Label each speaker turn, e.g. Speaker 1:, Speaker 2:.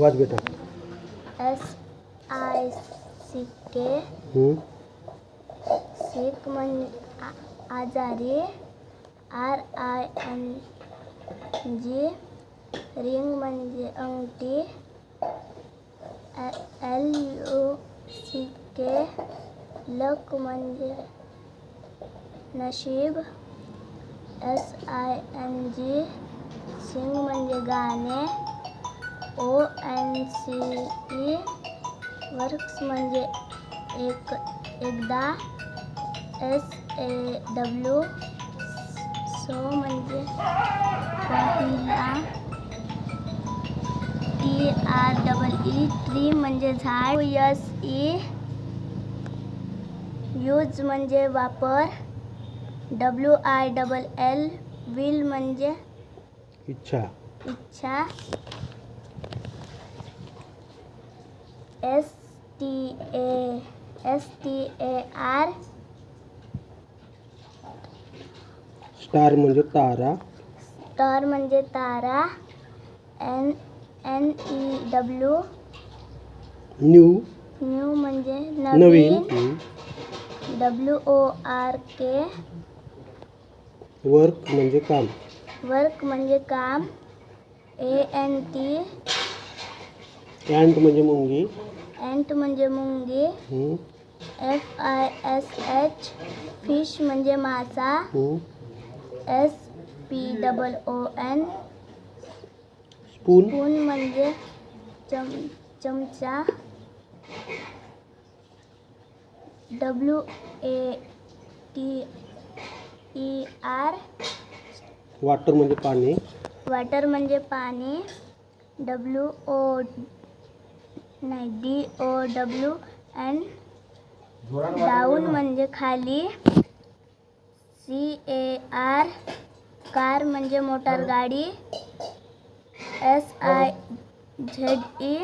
Speaker 1: Watch बेटा।
Speaker 2: S I सी के म्हणजे आ- आजारी R I N G ring म्हणजे अंगठी L U C K luck म्हणजे नशीब S I N G sing म्हणजे गाणे ओ एन सी ई वर्क्स म्हणजे एक एकदा एस ए डब्ल्यू सो म्हणजे पहिला T R double E tree म्हणजे झाड यस ई यूज़ म्हणजे वापर W I double L will म्हणजे
Speaker 1: इच्छा
Speaker 2: इच्छा S T A S T A R
Speaker 1: star म्हणजे तारा.
Speaker 2: स्टार म्हणजे तारा. N N E W
Speaker 1: new
Speaker 2: new म्हणजे
Speaker 1: नवीन.
Speaker 2: W O R K
Speaker 1: work म्हणजे काम.
Speaker 2: वर्क म्हणजे काम. ए एन टी
Speaker 1: अँट म्हणजे मुंगी।
Speaker 2: एंट म्हणजे मुंगी।
Speaker 1: हम्म.
Speaker 2: F I S H fish म्हणजे मासा।
Speaker 1: हम्म.
Speaker 2: S P double O N
Speaker 1: spoon
Speaker 2: spoon म्हणजे चम चमचा। W A T E R
Speaker 1: water म्हणजे पाणी
Speaker 2: वॉटर म्हणजे पाणी डब्ल्यू ओ नाही D O W N down म्हणजे खाली. सी ए आर कार म्हणजे मोटार गाडी. S I Z E